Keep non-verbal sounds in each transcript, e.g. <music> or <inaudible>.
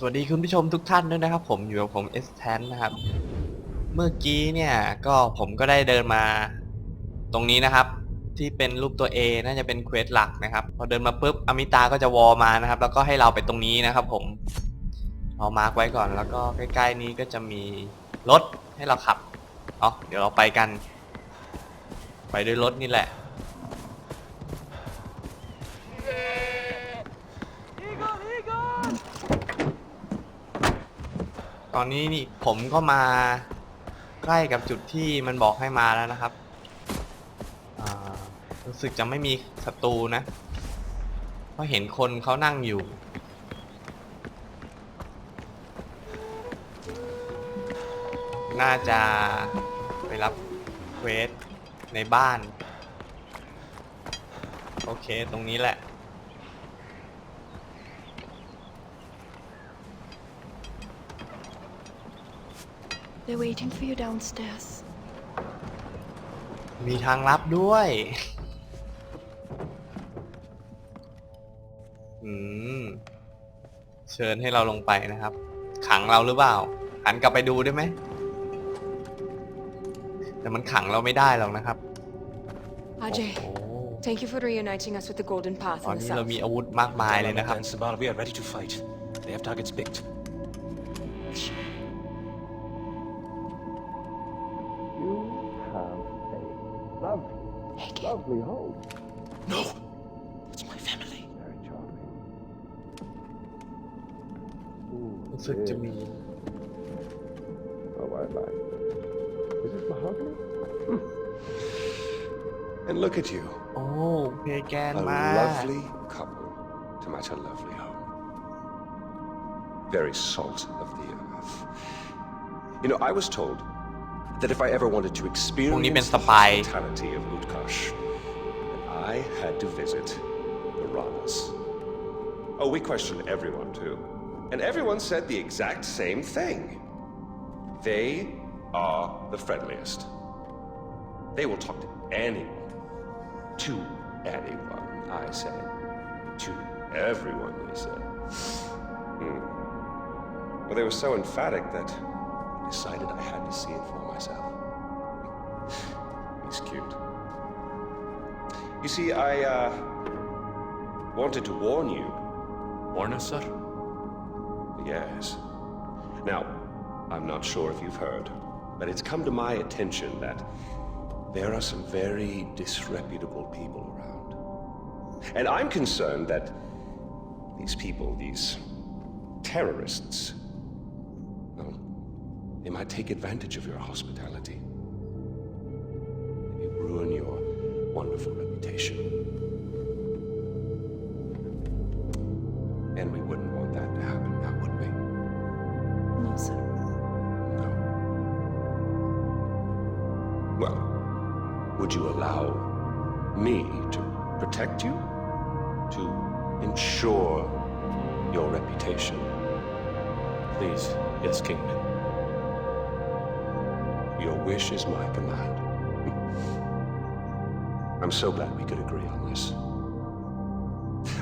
สวัสดีคุณผู้ชมทุกท่านด้วยนะครับ ผมอยู่กับผม S แทนนะครับ เมื่อกี้เนี่ยก็ผมก็ได้เดินมาตรงนี้นะครับ ที่เป็นรูปตัว A น่าจะเป็นเควสหลักนะครับ พอเดินมาปุ๊บอมิตาก็จะวอลมานะครับ แล้วก็ให้เราไปตรงนี้นะครับ ผมเรามาร์กไว้ก่อน แล้วก็ใกล้ๆนี้ก็จะมีรถให้เราขับอ๋อเดี๋ยวเราไปกัน ไปด้วยรถนี่แหละ อนนี้นี่ผมก็มาใกล้กับจุดที่มันบอกให้มาแล้วนะครับอ่ารู้สึกจะไม่มีศัตรูนะ เพราะเห็นคนเขานั่งอยู่ น่าจะไปรับเควสในบ้าน โอเคตรงนี้แหละ They're waiting for you downstairs. มีทางลับด้วย อืม เชิญให้เราลงไปนะครับ ขังเราหรือเปล่า หันกลับไปดูได้ไหม แต่มันขังเราไม่ได้หรอกนะครับโอ้ Ajay, โห thank you for reuniting us with the Golden Path ตอน in the นี้เรา south. มีอาวุธมากมายเลยนะครับ and Sabal, we are ready to fight. They have targets picked. Hey, kid. lovely home. No! It's my family. Very charming. Ooh, รู้สึกจะ yes. มี Oh, I like. Is this mahogany? And look at you, โอ้เพแกน a มา lovely couple to match a lovely home. Very salt of the earth. You know, I was told that if I ever wanted to พวกนี้เป็น experience ส the ปาย hospitality of Utkarsh, then I had to visit the Ranas. Oh, we questioned everyone too, and everyone said the exact same thing. They are the friendliest. They will talk to anyone. To anyone, I said. To everyone, they said. Hmm. But they were so emphatic that I decided I had to see it for myself. <laughs> He's cute. You see, I, uh, wanted to warn you. Warn us, sir? Yes. Now, I'm not sure if you've heard, but it's come to my attention that there are some very disreputable people around. And I'm concerned that these people, these terrorists, well, they might take advantage of your hospitality. Maybe ruin your wonderful reputation. And we wouldn't want that to happen, now would we? No, sir. No. Well, would you allow me to protect you? To ensure your reputation? Please. Yes, Kingman. Your wish is my command. <laughs> I'm so glad we could agree on this.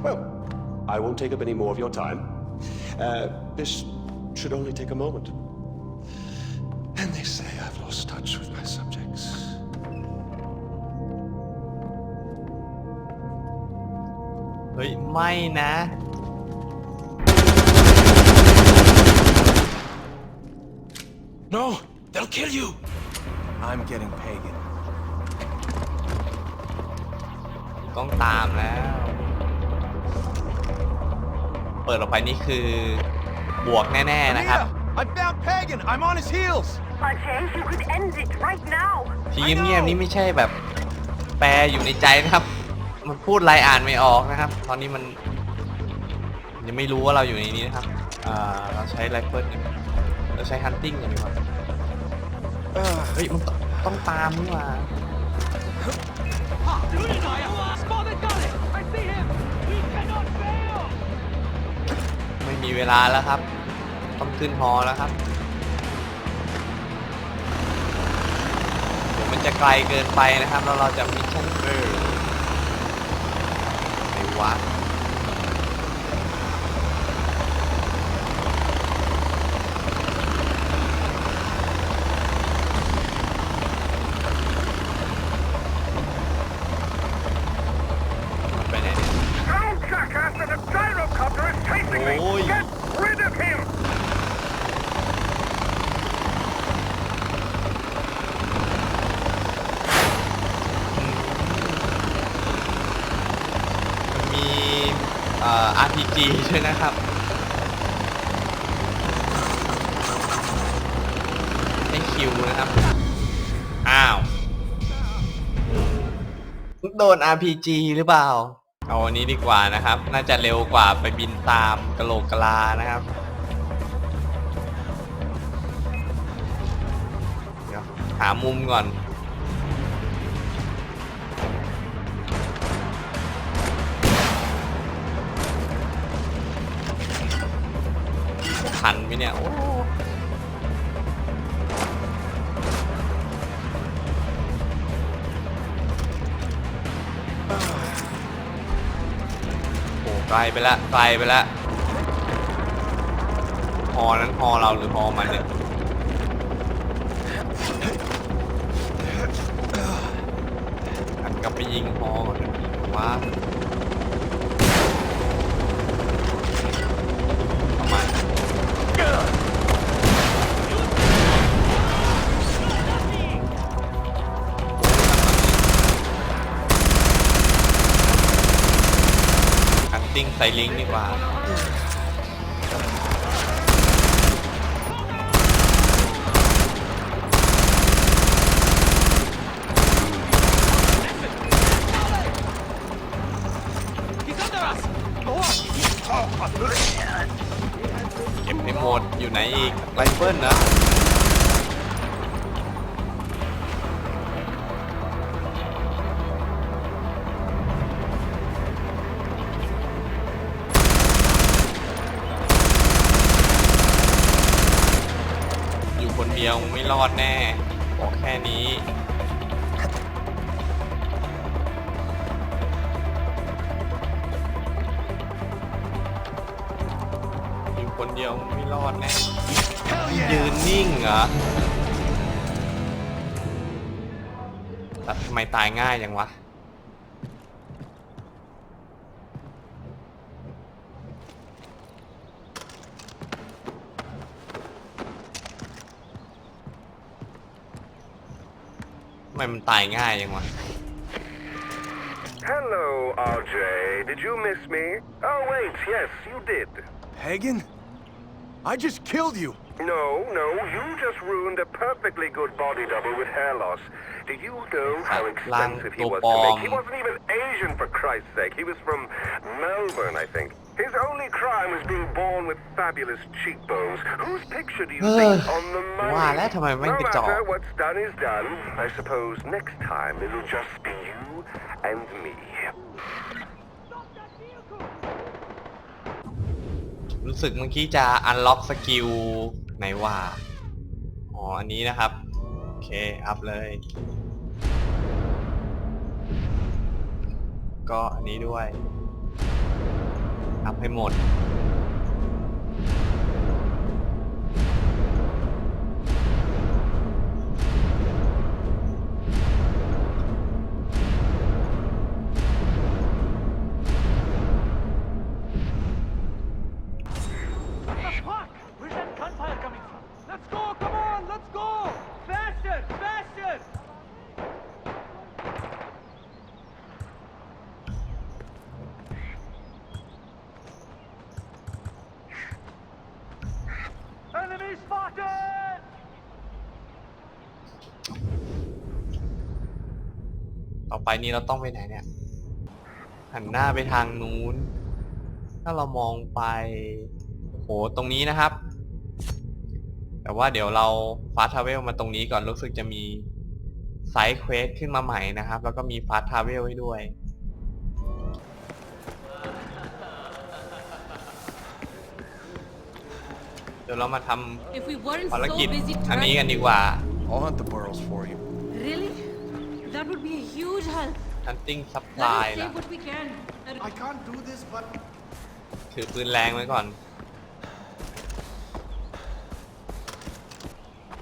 Well, I won't take up any more of your time. Uh, this should only take a moment. And they say I've lost touch with my subjects. Hey, may. No, they'll kill you. I'm getting pagan. ต้องตามแล้ว เปิดออกไปนี่คือบวกแน่ๆนะครับ I found Pagan! I'm on his heels! Ajay, you could end it right now. ทีเงียบๆนี่ไม่ใช่แบบ แปลอยู่ในใจนะครับ มันพูดอะไรอ่านไม่ออกนะครับ ตอนนี้มัน ยังไม่รู้ว่าเราอยู่ในนี้นะครับอ่าเราใช้ไรเฟิลเราใช้ฮันติ้งกันดีกว่าเออเฮ้ยมันต้องต้องตามนี่หว่า มีเวลาแล้วครับ ต้องขึ้นฮอแล้วครับเดี๋ยวมันจะไกลเกินไปนะครับ แล้วเราจะมิชชั่นเออในวัด อ RPG ด้วยนะครับ ให้คิวนะครับ อ้าว โดน RPG หรือเปล่า เอาอันนี้ดีกว่านะครับ น่าจะเร็วกว่าไปบินตามกะโหลกกะลานะครับ เดี๋ยวหามุมก่อน ทันไหมเนี่ยโอ้โอ้ไกลไปละไกลไปละฮอนั้นฮอเราหรือฮอมันเนี่ยหันกลับไปยิงฮอก่อนว้าประมาณ ติ้งไซลิงดีกว่าเก็บให้หมดอยู่ไหนอีกไรเฟิลนะ เดียวไม่รอดแน่ บอกแค่นี้อยู่คนเดียวไม่รอดแน่ ยืนนิ่งเหรอแต่ทำไมตายง่ายจังวะ ทำไมมันตายง่ายจังวะ Hello, RJ. Did you miss me? Oh, wait, yes, you did. Pagan? I just killed you. No, no, you just ruined a perfectly good body double with hair loss. Do you know how expensive he was to make? He wasn't even Asian, for Christ's sake. He was from Melbourne, I think. His only crime was being born with fabulous cheekbones. Whose picture do you think on the money? ว่าแล้วทำไมไม่ No กระจอก matter, what's done is done. I suppose next time it'll just be you and me. รู้สึกเมื่อกี้จะอันล็อกสกิลไหนว่า อ๋อ อันนี้นะครับ โอเค อัพเลย ก็อันนี้ด้วย อัพให้หมด ต่อไปนี้เราต้องไปไหนเนี่ย หันหน้าไปทางนู้น ถ้าเรามองไป โอ้โห ตรงนี้นะครับ แต่ว่าเดี๋ยวเราฟาสทาเวลมาตรงนี้ก่อนรู้สึกจะมีไซด์เควสขึ้นมาใหม่นะครับ แล้วก็มีฟาสทาเวลให้ด้วย เดี๋ยวเรามาท If we weren't ำภาร so กิจ busy อันนี้ trying กันดีกว่า I'll hunt the burrows for you. Really? That would be a huge help. hunting Let supply us ละ take what we can. And I can't do this, but ถือปืนแรงไว้ก่อน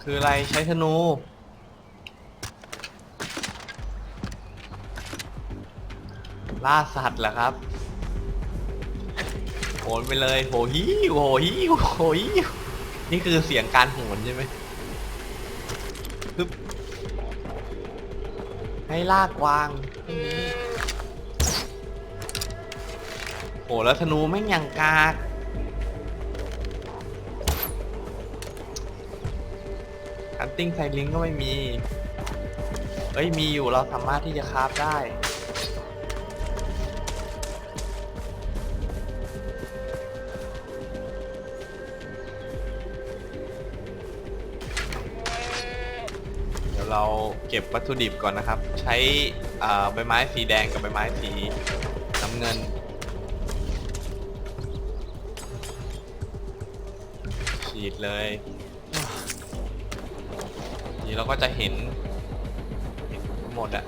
คืออะไรใช้ธนู ล่าสัตว์เหรอครับ โหนไปเลยโหฮิวโหฮิวโหฮิวนี่คือเสียงการโหนใช่ไหมปึ๊บให้ลากวางโหแล้วธนูแม่งยังกากฮันติ้งไซลิงก็ไม่มี เอ้ยมีอยู่เราสามารถที่จะคราฟได้ เราเก็บวัตถุดิบก่อนนะครับ ใช้ใบไม้สีแดงกับใบไม้สีน้ำเงิน ฉีดเลยนี่เราก็จะเห็นเห็นหมดอะ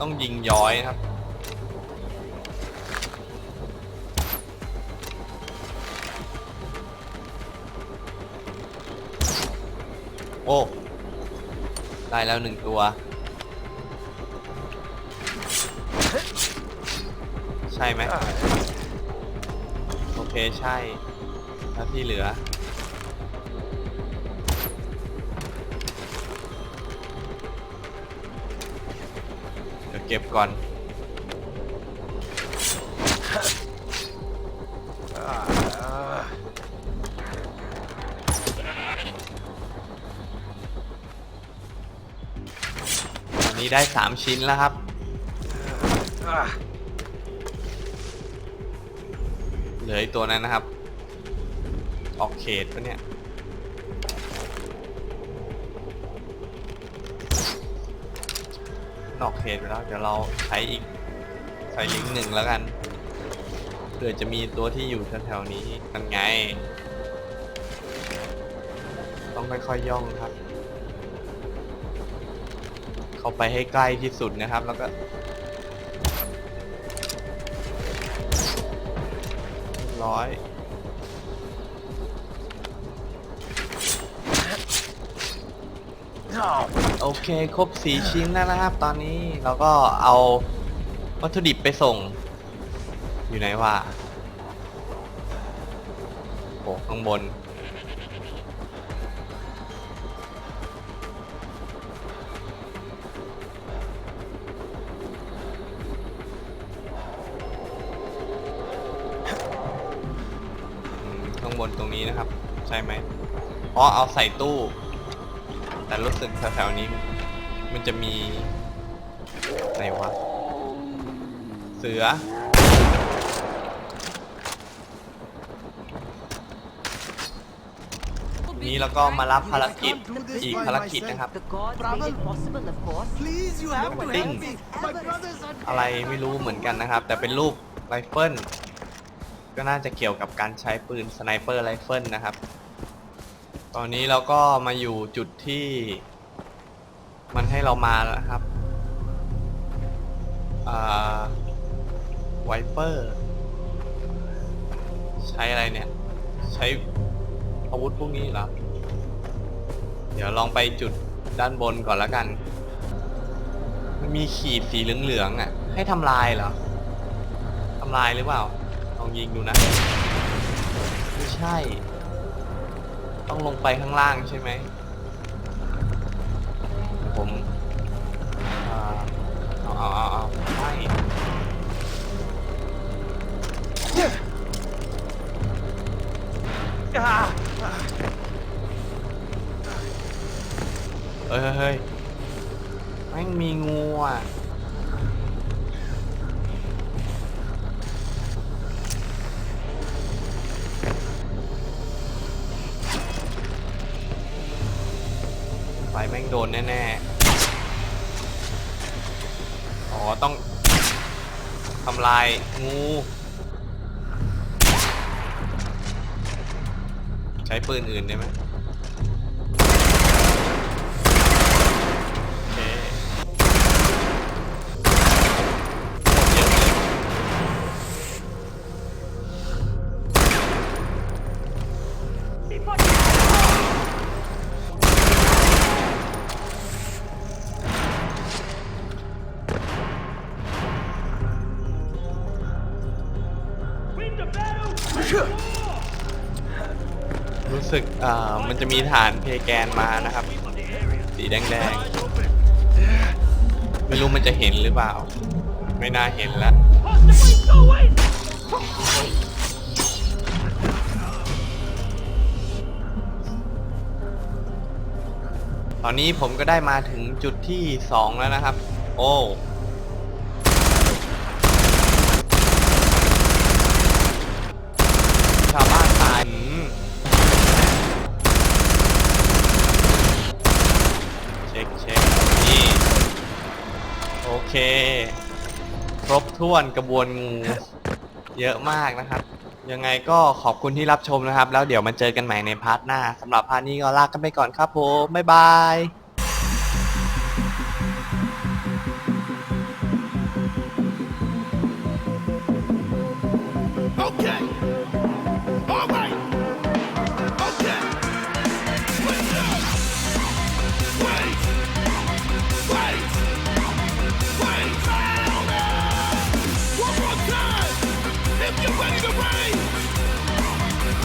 ต้องยิงย้อยนะครับ อ้ได้แล้วหนึ่งตัว ใช่ไหมโอเคใช่ แล้วที่เหลือ เดี๋ยวเก็บก่อน นี้ได้ 3 ชิ้นแล้วครับ เหลืออีกตัวนั้นนะครับ ออกเขตปะเนี่ย นอกเขตไปแล้ว เดี๋ยวเราใช้อีก ใส่ลิงก์หนึ่งแล้วกันเผื่อจะมีตัวที่อยู่แถวๆนี้กันไง ต้องค่อยๆย่องครับ เข้าไปให้ใกล้ที่สุดนะครับ แล้วก็ร้อยโอเค ครบสีชิ้นแล้วนะครับ ตอนนี้เราก็เอาวัตถุดิบไปส่ง อยู่ไหนวะโอ้ข้างบน บนตรงนี้นะครับ ใช่ไหมอ๋อเอาใส่ตู้ แต่รู้สึกแถวๆนี้ มันจะมีไหนวะ เสือ นี้แล้วก็มารับภารกิจอีกภารกิจนะครับ The gods made it possible, of course. Please, you have to Ding. help me. My brothers are อะไรไม่รู้เหมือนกันนะครับ แต่เป็นรูปไรเฟิล ก็น่าจะเกี่ยวกับการใช้ปืนสไนเปอร์ไรเฟิลนะครับ ตอนนี้เราก็มาอยู่จุดที่ มันให้เรามาแล้วครับอ่าไวเปอร์ ใช้อะไรเนี่ย ใช้อาวุธพวกนี้เหรอ เดี๋ยวลองไปจุดด้านบนก่อนแล้วกัน มันมีขีดสีเหลืองๆอะ ให้ทำลายเหรอทำลายหรือเปล่า ลองยิงดูนะ ไม่ใช่ ต้องลงไปข้างล่างใช่ไหมเดี๋ยวผมอ่าเอาเอาเอาเอาไม่เฮ้ยเฮ้ยเฮ้ยแม่งมีงูอะ ม่งโดนแน่ๆ อ๋อต้องทำลายงู ใช้ปืนอื่นได้ไหม อ่ามันจะมีฐานเพแกนมานะครับ สีแดงๆ ไม่รู้มันจะเห็นหรือเปล่า ไม่น่าเห็นล้ว Faster, wait, go, wait! ตอนนี้ผมก็ได้มาถึงจุดที่สองแล้วนะครับ โอ้ ชาวบ้านตายอืมเช็คเช็คนี่ โอ เค ครบถ้วนกระบวนงูเยอะมากนะครับ ยังไงก็ขอบคุณที่รับชมนะครับ แล้วเดี๋ยวมาเจอกันใหม่ในพาร์ทหน้าสำหรับพาร์ทนี้ก็ลากันไปก่อนครับผมบ๊ายบาย